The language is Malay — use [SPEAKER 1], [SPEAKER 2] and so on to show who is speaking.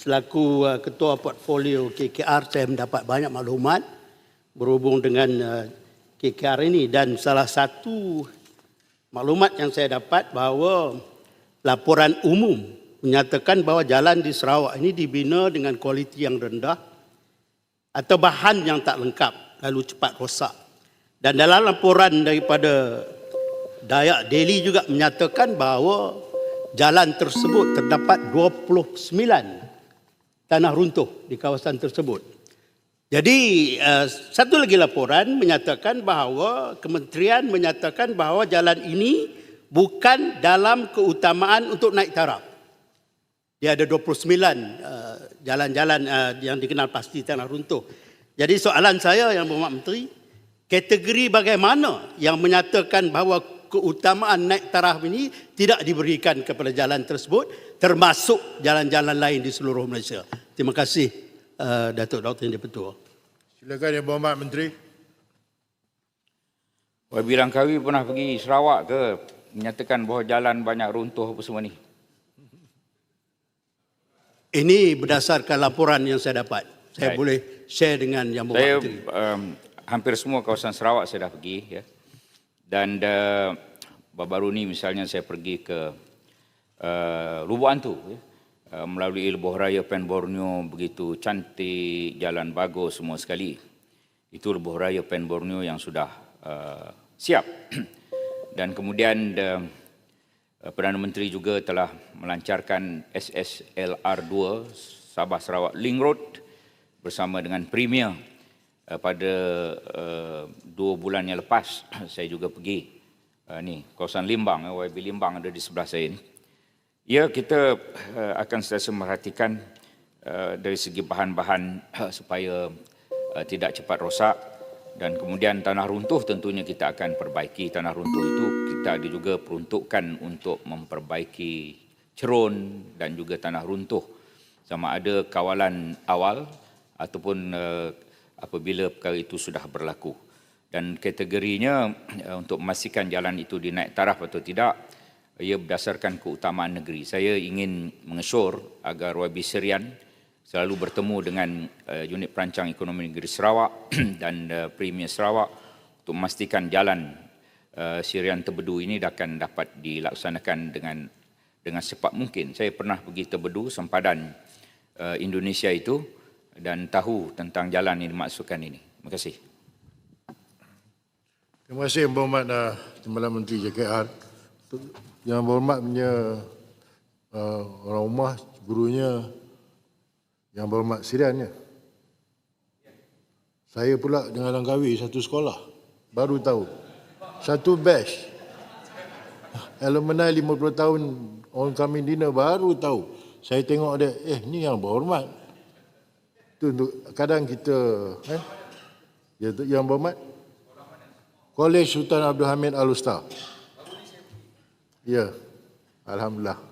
[SPEAKER 1] selaku uh, ketua portfolio KKR saya mendapat banyak maklumat berhubung dengan uh, KKR ini dan salah satu maklumat yang saya dapat bahawa laporan umum menyatakan bahawa jalan di Sarawak ini dibina dengan kualiti yang rendah atau bahan yang tak lengkap lalu cepat rosak. Dan dalam laporan daripada Dayak Delhi juga menyatakan bahawa jalan tersebut terdapat 29 tanah runtuh di kawasan tersebut. Jadi uh, satu lagi laporan menyatakan bahawa kementerian menyatakan bahawa jalan ini bukan dalam keutamaan untuk naik taraf. Dia ada 29 uh, jalan-jalan uh, yang dikenal pasti tanah runtuh. Jadi soalan saya yang berhormat menteri, kategori bagaimana yang menyatakan bahawa keutamaan naik taraf ini tidak diberikan kepada jalan tersebut termasuk jalan-jalan lain di seluruh Malaysia. Terima kasih uh, Datuk Dr. Yang Dipertua.
[SPEAKER 2] Silakan Yang Berhormat Menteri.
[SPEAKER 3] YB Langkawi pernah pergi Sarawak ke menyatakan bahawa jalan banyak runtuh apa semua ni?
[SPEAKER 1] Ini berdasarkan laporan yang saya dapat. Saya
[SPEAKER 3] Baik.
[SPEAKER 1] boleh share dengan Yang Berhormat
[SPEAKER 3] Saya
[SPEAKER 1] Menteri.
[SPEAKER 3] um, hampir semua kawasan Sarawak saya dah pergi ya. Dan uh, baru-baru ni misalnya saya pergi ke uh, Lubuk Antu ya. Uh, melalui Lebuh Raya Pen Borneo begitu cantik, jalan bagus semua sekali. Itu Lebuh Raya Pen Borneo yang sudah uh, siap. Dan kemudian uh, Perdana Menteri juga telah melancarkan SSLR2 Sabah Sarawak Link Road bersama dengan Premier pada uh, dua bulan yang lepas saya juga pergi uh, ni kawasan Limbang YB Limbang ada di sebelah saya ni. Ya kita uh, akan sentiasa merhatikan uh, dari segi bahan-bahan uh, supaya uh, tidak cepat rosak. Dan kemudian tanah runtuh tentunya kita akan perbaiki. Tanah runtuh itu kita ada juga peruntukan untuk memperbaiki cerun dan juga tanah runtuh. Sama ada kawalan awal ataupun uh, apabila perkara itu sudah berlaku. Dan kategorinya uh, untuk memastikan jalan itu dinaik taraf atau tidak ia berdasarkan keutamaan negeri. Saya ingin mengesyor agar YB Serian selalu bertemu dengan uh, unit perancang ekonomi negeri Sarawak dan uh, Premier Sarawak untuk memastikan jalan Sirian Terbedu ini akan dapat dilaksanakan dengan dengan cepat mungkin. Saya pernah pergi Terbedu sempadan Indonesia itu dan tahu tentang jalan yang dimaksudkan ini. Terima kasih.
[SPEAKER 2] Terima kasih Yang Berhormat uh, Timbalan Menteri JKR. Yang Berhormat punya uh, orang rumah, gurunya Yang Berhormat Sirian ya. Saya pula dengan Langkawi satu sekolah. Baru tahu. Satu batch. Alumni 50 tahun orang kami dinner baru tahu. Saya tengok dia, eh ni yang berhormat. Tu untuk kadang kita eh ya, tu yang berhormat Kolej Sultan Abdul Hamid Al Ustaz. Ya. Alhamdulillah.